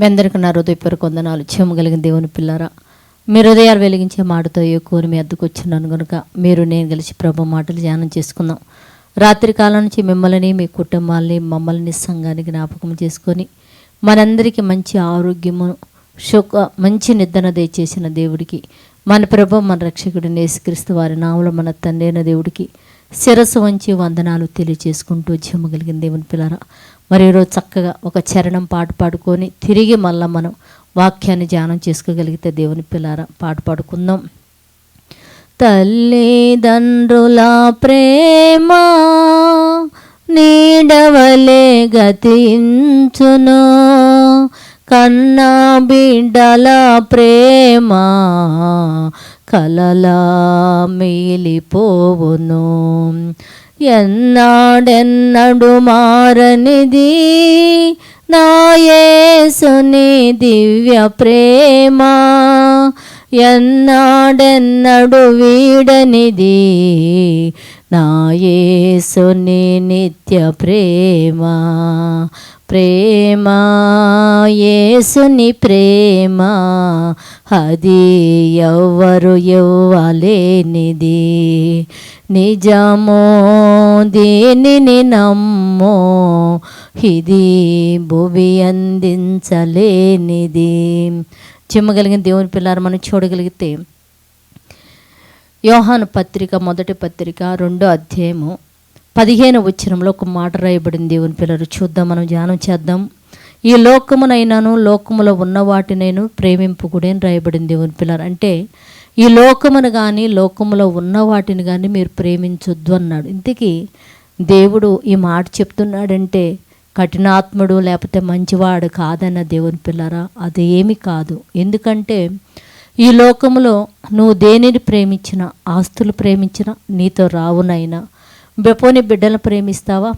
మీ అందరికీ నా హృదయపూర్వక వందనాలు. చెమ్మగలిగిన దేవుని పిల్లారా మీ హృదయాలు వెలిగించే మాటతో ఎక్కువని మీ అద్దకు వచ్చినాను కనుక మీరు నేను కలిసి ప్రభు మాటలు ధ్యానం చేసుకుందాం. రాత్రి కాలం నుంచి మిమ్మల్ని మీ కుటుంబాలని మమ్మల్ని సంఘానికి జ్ఞాపకం చేసుకొని మనందరికీ మంచి ఆరోగ్యము సుఖ మంచి నిద్రన దయచేసిన దేవుడికి మన ప్రభు మన రక్షకుడు నేసుక్రీస్తు వారి నామలో మన తండ్రి దేవుడికి శిరస్సు వంచి వందనాలు తెలియచేసుకుంటూ జీవగలిగిన దేవుని పిల్లరా మరి ఈరోజు చక్కగా ఒక చరణం పాట పాడుకొని తిరిగి మళ్ళా మనం వాక్యాన్ని ధ్యానం చేసుకోగలిగితే దేవుని పిల్లారా పాట పాడుకుందాం. తల్లిదండ్రుల ప్రేమ నీడవలే గతించును. కన్నా బిడ్డల ప్రేమ కలలా మిలిపోవును ఎన్నాడెన్నడు మారనిది? నాయసుని దివ్య ప్రేమ ఎన్నాడెన్నడు వీడనిది నా నిత్య ప్రేమ ప్రేమ. యేసుని ప్రేమ అది ఎవ్వరు ఇవ్వలేనిది నిజమో దీనిని నమ్మో ఇది భువి అందించలేనిది. చిమ్మగలిగిన దేవుని పిల్లలు మనం చూడగలిగితే యోహాను పత్రిక మొదటి పత్రిక రెండో అధ్యాయము పదిహేను వచ్చరంలో ఒక మాట రాయబడింది దేవుని పిల్లలు. చూద్దాం మనం ధ్యానం చేద్దాం. ఈ లోకమునైనాను లోకములో ఉన్న వాటినైను ప్రేమింపుకుడేని రాయబడింది దేవుని పిల్లలు. అంటే ఈ లోకమును కానీ లోకములో ఉన్న వాటిని కానీ మీరు ప్రేమించొద్దు అన్నాడు. ఇంతకీ దేవుడు ఈ మాట చెప్తున్నాడంటే కఠినాత్ముడు లేకపోతే మంచివాడు కాదన్న దేవుని పిల్లరా అది ఏమి కాదు. ఎందుకంటే ఈ లోకములో నువ్వు దేనిని ప్రేమించినా ఆస్తులు ప్రేమించినా నీతో రావునైనా బెపోని బిడ్డలను ప్రేమిస్తావా?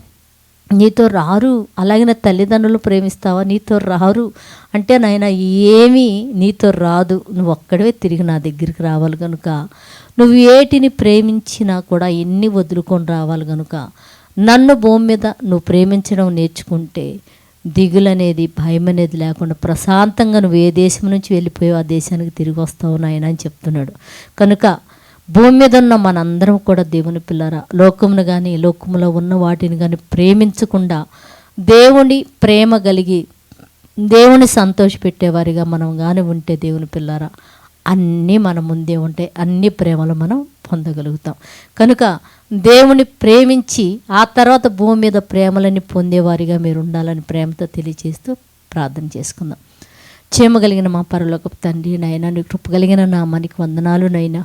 నీతో రారు అలాగే తల్లిదండ్రులు ప్రేమిస్తావా? నీతో రారు అంటే నాయన ఏమీ నీతో రాదు. నువ్వు ఒక్కడవే తిరిగి నా దగ్గరికి రావాలి కనుక నువ్వు ఏటిని ప్రేమించినా కూడా ఎన్ని వదులుకొని రావాలి కనుక నన్ను భూమి మీద నువ్వు ప్రేమించడం నేర్చుకుంటే దిగులు అనేది భయం అనేది లేకుండా ప్రశాంతంగా నువ్వు ఏ దేశం నుంచి వెళ్ళిపోయావు ఆ దేశానికి తిరిగి వస్తావు నాయన అని చెప్తున్నాడు. కనుక భూమి మీద ఉన్న మనందరం కూడా దేవుని పిల్లరా. లోకమును కానీ లోకములో ఉన్న వాటిని కానీ ప్రేమించకుండా దేవుని ప్రేమ కలిగి దేవుని సంతోషపెట్టేవారిగా మనం కానీ ఉంటే దేవుని పిల్లరా అన్నీ మన ముందే ఉంటాయి అన్ని ప్రేమలు మనం పొందగలుగుతాం. కనుక దేవుని ప్రేమించి ఆ తర్వాత భూమి మీద ప్రేమలని పొందేవారిగా మీరు ఉండాలని ప్రేమతో తెలియజేస్తూ ప్రార్థన చేసుకుందాం. చేయగలిగిన మా పరలోకపు తండ్రి నాయన నీ కృప కలిగిన నా మనకి వందనాలు నైనా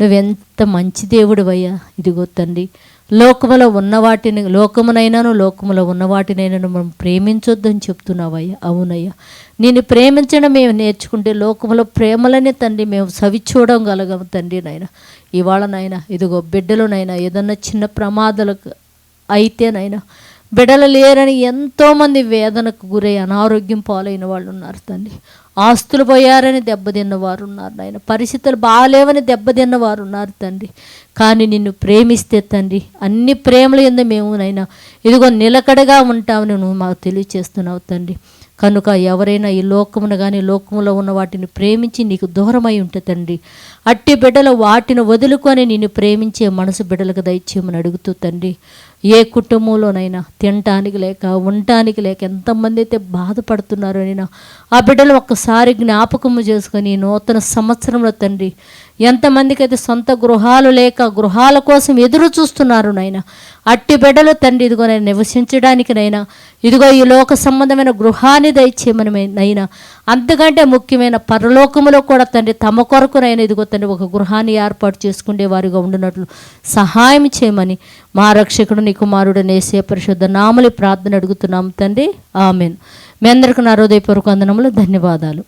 నువ్వెంత మంచి దేవుడు అయ్యా ఇదిగో తండ్రి లోకములో ఉన్న వాటిని లోకమునైనాను లోకములో ఉన్న వాటినైనాను మనం ప్రేమించొద్దని చెప్తున్నావయ్యా. అవునయ్యా. నేను ప్రేమించడం మేము నేర్చుకుంటే లోకములో ప్రేమలనే తండ్రి మేము సవి చూడగలగము తండ్రి నాయన. ఇవాళ నాయన ఇదిగో బిడ్డలునైనా ఏదన్నా చిన్న ప్రమాదాలకు అయితేనైనా బిడలు లేరని ఎంతోమంది వేదనకు గురై అనారోగ్యం పాలైన వాళ్ళు ఉన్నారు తండ్రి ఆస్తులు పోయారని దెబ్బతిన్న వారు ఉన్నారు నాయన. పరిస్థితులు బాగాలేవని దెబ్బతిన్న వారు ఉన్నారు తండ్రి కానీ నిన్ను ప్రేమిస్తే తండ్రి అన్ని ప్రేమలు ఎందు మేము నైనా ఇదిగో నిలకడగా ఉంటామని నువ్వు మాకు తెలియచేస్తున్నావు తండ్రి కనుక ఎవరైనా ఈ లోకమును కానీ లోకములో ఉన్న వాటిని ప్రేమించి నీకు దూరమై ఉంటే తండ్రి అట్టి బిడ్డలు వాటిని వదులుకొని నిన్ను ప్రేమించే మనసు బిడ్డలకు దయచేయమని అడుగుతూ తండ్రి ఏ కుటుంబంలోనైనా తినటానికి లేక ఉండటానికి లేక ఎంతమంది అయితే బాధపడుతున్నారో అయినా ఆ బిడ్డలు ఒక్కసారి జ్ఞాపకము చేసుకొని నూతన సంవత్సరంలో తండ్రి ఎంతమందికి అయితే సొంత గృహాలు లేక గృహాల కోసం ఎదురు చూస్తున్నారు నాయన అట్టి బిడ్డలు తండ్రి ఇదిగో నేను నివసించడానికి నైనా ఇదిగో ఈ లోక సంబంధమైన గృహాన్ని దయచేయమని నైనా అంతకంటే ముఖ్యమైన పరలోకములో కూడా తండ్రి తమ కొరకునైనా ఇదిగో తండ్రి ఒక గృహాన్ని ఏర్పాటు చేసుకునే వారిగా ఉండినట్లు సహాయం చేయమని మా రక్షకుడు కుమారుడు నేసే పరిశుద్ధ నామలి ప్రార్థన అడుగుతున్నాం తండ్రి. ఆమెన్. మీ అందరికీ నా హృదయపూర్వక వందనములు ధన్యవాదాలు.